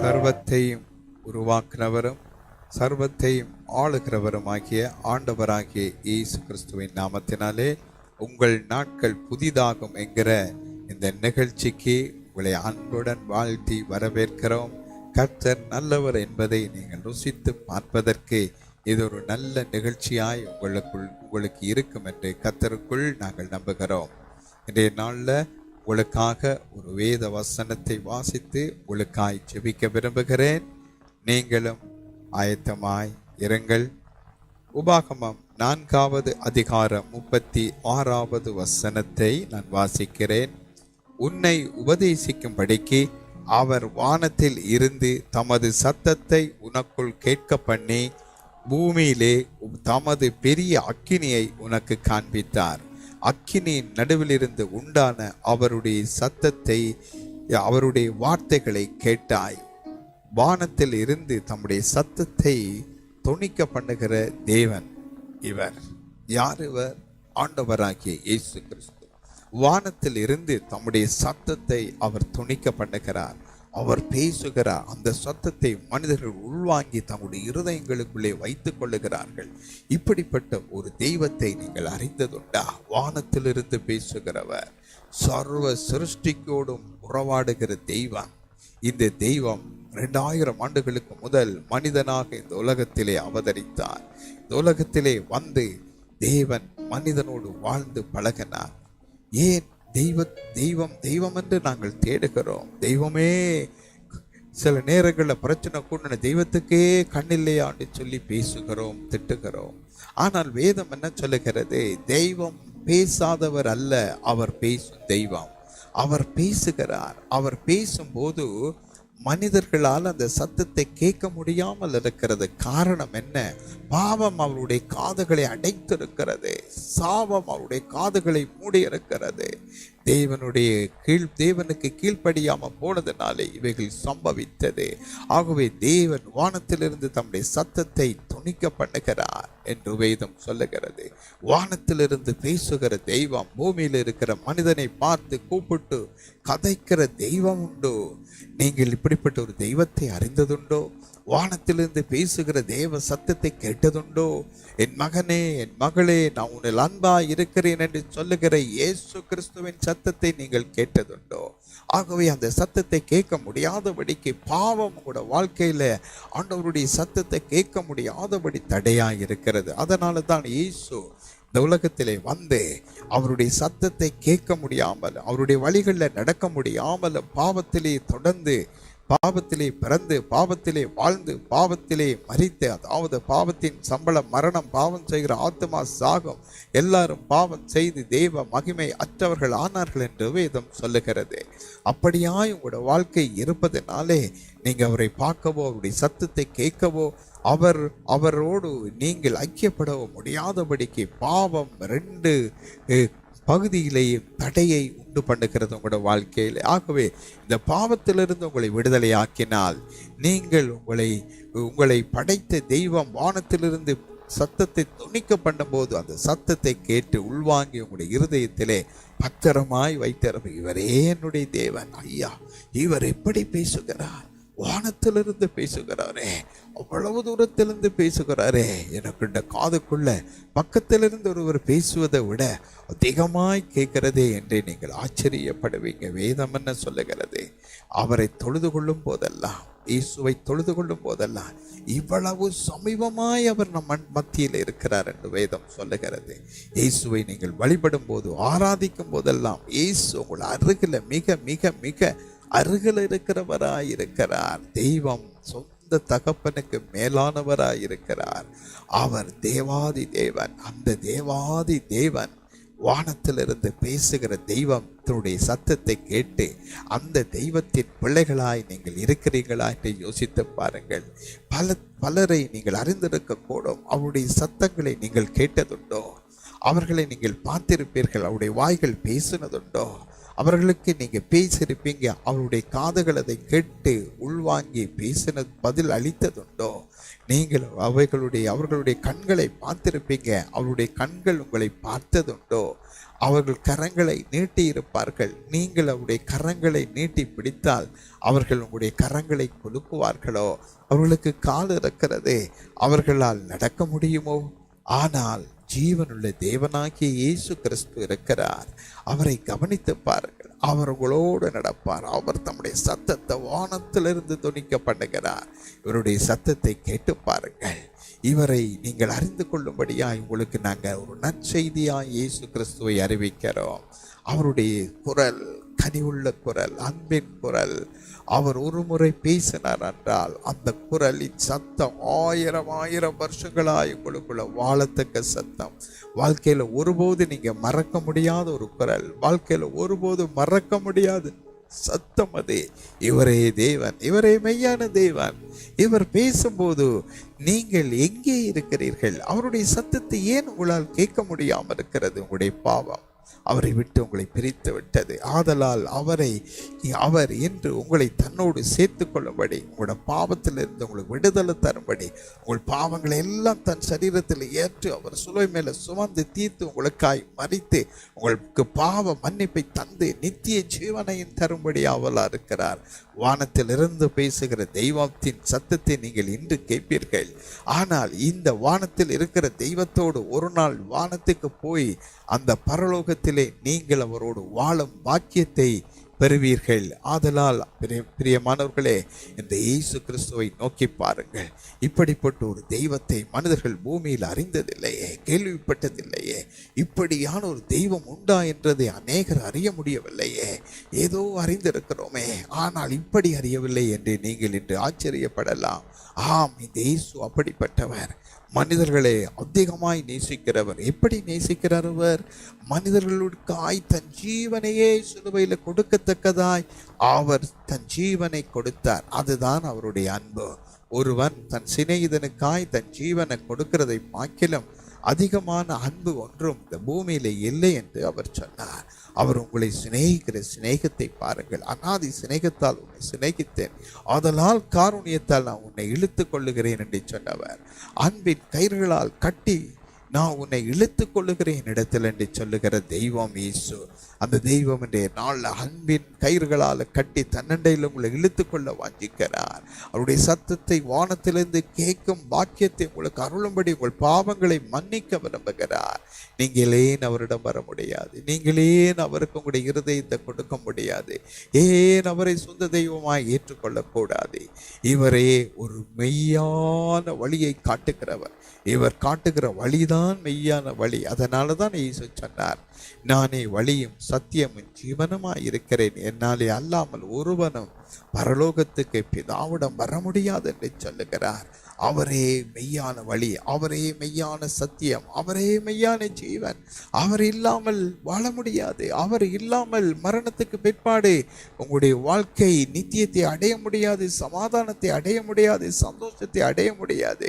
சர்வத்தையும் உருவாக்குனவரும் சர்வத்தையும் ஆளுகிறவரும் ஆகிய ஆண்டவராகிய இயேசு கிறிஸ்துவின் நாமத்தினாலே உங்கள் நாட்கள் புதிதாகும் என்கிற இந்த நிகழ்ச்சிக்கு உங்களை அன்புடன் வாழ்த்தி வரவேற்கிறோம். கர்த்தர் நல்லவர் என்பதை நீங்கள் ருசித்து பார்ப்பதற்கு இது ஒரு நல்ல நிகழ்ச்சியாய் உங்களுக்குள் உங்களுக்கு இருக்கும் என்று கர்த்தருக்குள் நாங்கள் நம்புகிறோம். இன்றைய நாளில் உங்களுக்காக ஒரு வேத வசனத்தை வாசித்து உங்களுக்காய் ஜெபிக்க விரும்புகிறேன். நீங்களும் ஆயத்தமாய் இருங்கள். உபாகமம் நான்காவது அதிகாரம் முப்பத்தி ஆறாவது வசனத்தை நான் வாசிக்கிறேன். உன்னை உபதேசிக்கும்படிக்கு அவர் வானத்தில் இருந்து தமது சத்தத்தை உனக்குள் கேட்க பண்ணி பூமியிலே தமது பெரிய அக்கினியை உனக்கு காண்பித்தார். அக்கினியின் நடுவிலிருந்து உண்டான அவருடைய சத்தத்தை அவருடைய வார்த்தைகளை கேட்டாய். வானத்தில் இருந்து தம்முடைய சத்தத்தை துணிக்க பண்ணுகிற தேவன் இவர். யார் இவர்? ஆண்டவராகிய இயேசு கிறிஸ்து. வானத்தில் இருந்து தம்முடைய சத்தத்தை அவர் துணிக்க பண்ணுகிறார். அவர் பேசுகிறார் அந்த சத்தத்தை மனிதர்கள் உள்வாங்கி தங்களுடைய இருதயங்களுக்குள்ளே வைத்துக் கொள்ளுகிறார்கள். இப்படிப்பட்ட ஒரு தெய்வத்தை நீங்கள் அறிந்ததுண்டா? வானத்திலிருந்து பேசுகிறவர் சர்வ சிருஷ்டிக்கோடும் உறவாடுகிற தெய்வம். இந்த தெய்வம் ரெண்டாயிரம் ஆண்டுகளுக்கு முதல் மனிதனாக இந்த உலகத்திலே அவதரித்தார். இந்த உலகத்திலே வந்து தேவன் மனிதனோடு வாழ்ந்து பழகினார். ஏன் தெய்வ தெய்வம் தெய்வம் என்று நாங்கள் தேடுகிறோம். தெய்வமே சில நேரங்களில் பிரச்சனை கூட தெய்வத்துக்கே கண்ணில்லையான்னு சொல்லி பேசுகிறோம் திட்டுகிறோம். ஆனால் வேதம் என்ன சொல்லுகிறது? தெய்வம் பேசாதவர் அல்ல அவர் பேசும் தெய்வம். அவர் பேசுகிறார். அவர் பேசும்போது மனிதர்களால் அந்த சத்தத்தை கேட்க முடியாமல் இருக்கிறது. காரணம் என்ன? பாவம் அவருடைய காதுகளை அடைத்திருக்கிறது. சாபம் அவருடைய காதுகளை மூடி இருக்கிறது தேவனுடைய கீழ் தேவனுக்கு கீழ்ப்படியாம போனதுனாலே இவைகள் சம்பவித்தது. ஆகவே தேவன் வானத்திலிருந்து தம்முடைய சத்தத்தை துணிக்க பண்ணுகிறார் என்று வேதம் சொல்லுகிறது. வானத்திலிருந்து பேசுகிற தெய்வம் பூமியில் இருக்கிற மனிதனை பார்த்து கூப்பிட்டு கதைக்கிற தெய்வம் உண்டு. நீங்கள் இப்படிப்பட்ட ஒரு தெய்வத்தை அறிந்ததுண்டோ? வானத்திலிருந்து பேசுகிற தேவ சத்தத்தை கேட்டதுண்டோ? என் மகனே என் மகளே நான் உன்னில் அன்பா இருக்கிறேன் என்று சொல்லுகிற இயேசு கிறிஸ்துவின் சத்தத்தை நீங்கள் கேட்டதுண்டோ? ஆகவே அந்த சத்தத்தை கேட்க முடியாதபடிக்கு பாவம் கூட வாழ்க்கையில் ஆண்டவருடைய சத்தத்தை கேட்க முடியாதபடி தடையாக இருக்கிறது. அதனால தான் இயேசு இந்த உலகத்திலே வந்து அவருடைய சத்தத்தை கேட்க முடியாமல் அவருடைய வழிகளில் நடக்க முடியாமல் பாவத்திலே தொடர்ந்து பாவத்திலே பிறந்து பாவத்திலே வாழ்ந்து பாவத்திலே மறித்து அதாவது பாவத்தின் சம்பளம் மரணம் பாவம் செய்கிற ஆத்மா சாகம் எல்லாரும் பாவம் செய்து தெய்வ மகிமை அற்றவர்கள் ஆனார்கள் என்று வேதம் சொல்லுகிறது. அப்படியாய் உங்களோட வாழ்க்கை இருப்பதனாலே நீங்கள் அவரை பார்க்கவோ அவருடைய சத்தத்தை கேட்கவோ அவர் அவரோடு நீங்கள் ஐக்கியப்படவோ முடியாதபடிக்கு பாவம் ரெண்டு பகுதியிலேயே தடையை உண்டு பண்ணுகிறது உங்களோட வாழ்க்கையில். ஆகவே இந்த பாவத்திலிருந்து உங்களை விடுதலை ஆக்கினால் நீங்கள் உங்களை உங்களை படைத்த தெய்வம் வானத்திலிருந்து சத்தத்தை துணிக்க பண்ணும்போது அந்த சத்தத்தை கேட்டு உள்வாங்கி உங்களுடைய இருதயத்திலே பத்திரமாய் வைத்திருப்ப இவரே என்னுடைய தேவன். ஐயா இவர் எப்படி பேசுகிறார்? வானத்திலிருந்து பேசுகிறாரே அவ்வளவு தூரத்திலிருந்து பேசுகிறாரே. எனக்கு இந்த காதுக்குள்ள பக்கத்திலிருந்து ஒருவர் பேசுவதை விட அதிகமாய் கேட்கிறதே என்று நீங்கள் ஆச்சரியப்படுவீங்க. வேதம் என்ன சொல்லுகிறது? அவரை தொழுது கொள்ளும் போதெல்லாம் இயேசுவை தொழுது கொள்ளும் போதெல்லாம் இவ்வளவு சமீபமாய் அவர் நம் மத்தியில் இருக்கிறார் என்று வேதம் சொல்லுகிறது. இயேசுவை நீங்கள் வழிபடும் போது ஆராதிக்கும் போதெல்லாம் இயேசு உங்கள் அருகில் மிக மிக மிக அருகில் இருக்கிறவராய் இருக்கிறார் தெய்வம் சொந்த தகப்பனுக்கு மேலானவராய் இருக்கிறார் அவர் தேவாதி தேவன். அந்த தேவாதி தேவன் வானத்திலிருந்து பேசுகிற தெய்வம் தன்னுடைய சத்தத்தை கேட்டு அந்த தெய்வத்தின் பிள்ளைகளாய் நீங்கள் இருக்கிறீர்களா என்று யோசித்து பாருங்கள். பல பலரை நீங்கள் அறிந்திருக்கக்கூடும். அவருடைய சத்தங்களை நீங்கள் கேட்டதுண்டோ? அவர்களை நீங்கள் பார்த்திருப்பீர்கள். அவருடைய வாய்கள் பேசினதுண்டோ? அவர்களுக்கு நீங்கள் பேசியிருப்பீங்க. அவருடைய காதுகள் அதை கேட்டு உள்வாங்கி பேசினது பதில் அளித்ததுண்டோ? நீங்கள் அவைகளுடைய அவர்களுடைய கண்களை பார்த்திருப்பீங்க. அவருடைய கண்கள் உங்களை பார்த்ததுண்டோ? அவர்கள் கரங்களை நீட்டி இருப்பார்கள். நீங்கள் அவருடைய கரங்களை நீட்டி பிடித்தால் அவர்கள் உங்களுடைய கரங்களை குலுக்குவார்களோ? அவர்களுக்கு கால் இருக்கிறது அவர்களால் நடக்க முடியுமோ? ஆனால் ஜீவனுள்ள தேவனாகிய இயேசு கிறிஸ்து இருக்கிறார். அவரை கவனித்து பாருங்கள். அவர்களோடு நடப்பார். அவர் தம்முடைய சத்தத்தை வானத்திலிருந்து துணிக்க பண்ணுகிறார் இவருடைய சத்தத்தை கேட்டு பாருங்கள். இவரை நீங்கள் அறிந்து கொள்ளும்படியாய் உங்களுக்கு நாங்கள் ஒரு நற்செய்தியாய் இயேசு கிறிஸ்துவை அறிவிக்கிறோம். அவருடைய குரல் கனிவுள்ள குரல் அன்பின் குரல். அவர் ஒரு முறை பேசினார் என்றால் அந்த குரலின் சத்தம் ஆயிரம் ஆயிரம் வருஷங்களாக உங்களுக்குள்ள வாழத்தக்க சத்தம். வாழ்க்கையில் ஒருபோது நீங்கள் மறக்க முடியாத ஒரு குரல். வாழ்க்கையில் ஒருபோது மறக்க முடியாது சத்தம் அது. இவரே தேவன் இவரே மெய்யான தேவன். இவர் பேசும்போது நீங்கள் எங்கே இருக்கிறீர்கள்? அவருடைய சத்தத்தை ஏன் உங்களால் கேட்க முடியாமல் இருக்கிறது? உங்களுடைய பாவம். அவரை விட்டு உங்களை பிரித்து விட்டது. ஆதலால் அவரை அவர் என்று உங்களை தன்னோடு சேர்த்து கொள்ளும்படி உங்களோட பாவத்திலிருந்து உங்களுக்கு விடுதலை தரும்படி உங்கள் பாவங்களை எல்லாம் தன் சரீரத்தில் ஏற்று அவர் சுலை மேலே சுமந்து தீர்த்து உங்களுக்காய் மறித்து உங்களுக்கு பாவ மன்னிப்பை தந்து நித்திய ஜீவனையும் தரும்படி அவலா இருக்கிறார். வானத்திலிருந்து பேசுகிற தெய்வத்தின் சத்தத்தை நீங்கள் இன்று கேட்பீர்கள். ஆனால் இந்த வானத்தில் இருக்கிற தெய்வத்தோடு ஒரு நாள் வானத்துக்கு போய் அந்த பரலோக பரலோகத்திலே நீங்கள் அவரோடு வாழும் பாக்கியத்தை பெறுவீர்கள். ஆதலால் பிரிய பிரியமானவர்களே இந்த இயேசு கிறிஸ்துவை நோக்கி பாருங்கள். இப்படிப்பட்ட ஒரு தெய்வத்தை மனிதர்கள் பூமியில் அறிந்ததில்லையே கேள்விப்பட்டதில்லையே இப்படியான ஒரு தெய்வம் உண்டா என்றதை அநேகர் அறிய முடியவில்லையே. ஏதோ அறிந்திருக்கிறோமே ஆனால் இப்படி அறியவில்லை என்று நீங்கள் இன்று ஆச்சரியப்படலாம். ஆம் இந்த இயேசு அப்படிப்பட்டவர். மனிதர்களை அதிகமாய் நேசிக்கிறவர். எப்படி நேசிக்கிறார் அவர்? மனிதர்களுக்காய் தன் ஜீவனையே சிலுவையில் கொடுக்கத்தக்கதாய் அவர் தன் ஜீவனை கொடுத்தார். அதுதான் அவருடைய அன்பு. ஒருவன் தன் சிநேகிதனுக்காய் தன் ஜீவனை கொடுக்கிறதை பார்க்கிலும் அதிகமான அன்பு ஒன்றும் இந்த பூமியில இல்லை என்று அவர் சொன்னார். அவர் உங்களை சிநேகிக்கிற சிநேகத்தை பாருங்கள். அனாதி சிநேகத்தால் உன்னை சிநேகித்தேன். ஆதலால் காரூணியத்தால் நான் உன்னை இழுத்து கொள்ளுகிறேன் என்று சொன்னவர். அன்பின் கயிர்களால் கட்டி நான் உன்னை இழுத்து கொள்ளுகிறேன் இடத்தில் என்று சொல்லுகிற தெய்வம் ஈசு அந்த தெய்வம் இன்றைய நாளில் அன்பின் கயிறுகளால் கட்டி தன்னண்டையில் உங்களை இழுத்து கொள்ள வாஞ்சிக்கிறார். அவருடைய சத்தத்தை வானத்திலிருந்து கேட்கும் பாக்கியத்தை உங்களுக்கு அருளும்படி உங்கள் பாவங்களை மன்னிக்க விரும்புகிறார். நீங்களே அவரிடம் வர முடியாது. நீங்களே அவருக்கு உங்களுடைய இருதயத்தை கொடுக்க முடியாது. ஏன் அவரை சொந்த தெய்வமாய் ஏற்றுக்கொள்ளக்கூடாது? இவரே ஒரு மெய்யான வழியை காட்டுகிறவர். இவர் காட்டுகிற வழிதான் மெய்யான வழி. அதனால தான் இயேசு சொன்னார் நானே வழியும் சத்தியமும் ஜீவனுமாய் இருக்கிறேன். என்னாலே அல்லாமல் ஒருவனும் பரலோகத்துக்கு பிதாவிடம் வர முடியாது என்று சொல்லுகிறார். அவரே மெய்யான வழி அவரே மெய்யான சத்தியம் அவரே மெய்யான ஜீவன். அவர் இல்லாமல் வாழ முடியாது அவர் இல்லாமல் மரணத்துக்கு பிற்பாடு உங்களுடைய வாழ்க்கை நித்தியத்தை அடைய முடியாது சமாதானத்தை அடைய முடியாது சந்தோஷத்தை அடைய முடியாது.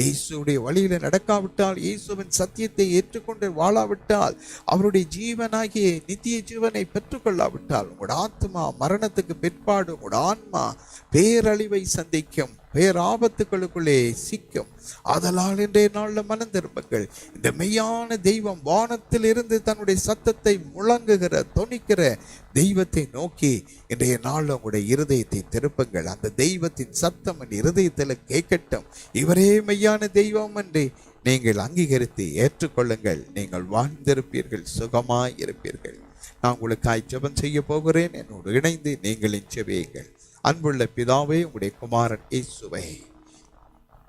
இயேசுடைய வழியில் நடக்காவிட்டால் இயேசுவின் சத்தியத்தை ஏற்றுக்கொண்டு வாழாவிட்டால் அவருடைய ஜீவனாகிய நித்திய ஜீவனை பெற்றுக்கொள்ளாவிட்டால் உங்களோட ஆத்மா மரணத்துக்கு பிற்பாடு உங்களோட ஆன்மா பேரழிவை சந்திக்கும். பேராபத்துக்களுக்குள்ளே சிக்கும். ஆதலால் இன்றைய நாளில் மனம் திரும்புங்கள். இந்த மெய்யான தெய்வம் வானத்தில் இருந்து தன்னுடைய சத்தத்தை முழங்குகிற தொனிக்கிற தெய்வத்தை நோக்கி இன்றைய நாளில் உங்களுடைய இருதயத்தை திருப்புங்கள். அந்த தெய்வத்தின் சத்தம் என் இருதயத்தில் கேட்கட்டும். இவரே மெய்யான தெய்வம் என்று நீங்கள் அங்கீகரித்து ஏற்றுக்கொள்ளுங்கள். நீங்கள் வாழ்ந்திருப்பீர்கள் சுகமாய் இருப்பீர்கள். நான் உங்களுக்காய் ஜெபம் செய்ய போகிறேன். என்னோடு இணைந்து நீங்களின் செவியுங்கள் அன்புள்ள பிதாவே உங்களுடைய குமாரன் இயேசுவை.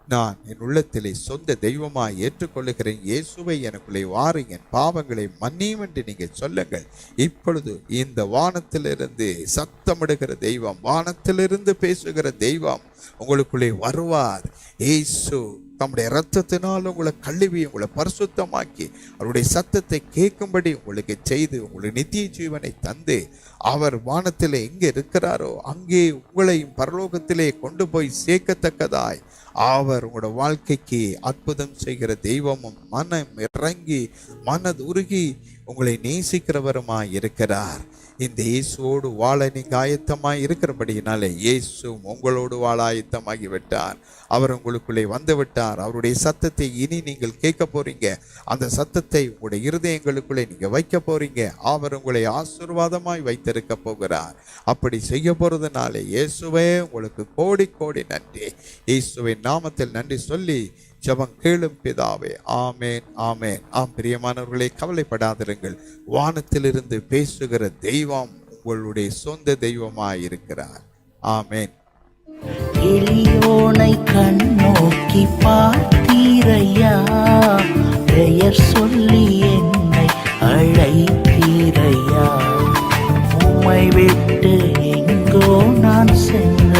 நான் என் உள்ளத்திலே சொந்த தெய்வமாய் ஏற்றுக்கொள்ளுகிறேன். இயேசுவை எனக்குள்ளே வாரு என் பாவங்களை மன்னியும் என்று நீங்கள் சொல்லுங்கள். இப்பொழுது இந்த வானத்திலிருந்து சத்தமிடுகிற தெய்வம் வானத்திலிருந்து பேசுகிற தெய்வம் உங்களுக்குள்ளே வருவார். ஏசு தம்முடைய இரத்தத்தினால் உங்களை கழுவி உங்களை பரிசுத்தமாக்கி அவருடைய சத்தத்தை கேட்கும்படி உங்களுக்கு செய்து உங்களுக்கு நித்திய ஜீவனை தந்து அவர் வானத்தில் எங்கே இருக்கிறாரோ அங்கே உங்களையும் பரலோகத்திலே கொண்டு போய் சேர்க்கத்தக்கதாய் அவர் உங்களோட வாழ்க்கைக்கு அற்புதம் செய்கிற தெய்வமும் மனம் இறங்கி மனது உருகி உங்களை நேசிக்கிறவருமாய் இருக்கிறார். இந்த இயேசுவோடு வாழ நீங்க ஆயத்தமாய் இருக்கிறபடியினாலே இயேசுவும் உங்களோடு வாழ ஆயத்தமாகி விட்டார் அவர் உங்களுக்குள்ளே வந்து விட்டார் அவருடைய சத்தத்தை இனி நீங்கள் கேட்க போறீங்க. அந்த சத்தத்தை உங்களுடைய இருதயங்களுக்குள்ளே நீங்க வைக்க போறீங்க. அவர் உங்களை ஆசீர்வாதமாய் வைத்திருக்க போகிறார். அப்படி செய்ய போறதுனாலே இயேசுவே உங்களுக்கு கோடி கோடி நன்றி. இயேசுவின் நாமத்தில் நன்றி சொல்லி ஜெபம் கேளும் பிதாவே. ஆமேன் ஆமேன். ஆம் பிரியமானவர்களே கவலைப்படாதிருங்கள். வானத்திலிருந்து பேசுகிற தெய்வம் உங்களுடைய சொந்த தெய்வமாய் இருக்கிறார் ஆமேன். எளியோனை கண்ணோக்கி பார்த்தீரையா பெயர் சொல்லி என்னை அழைத்தீரையா உம்மை விட்டு எங்கோ நான் சென்ற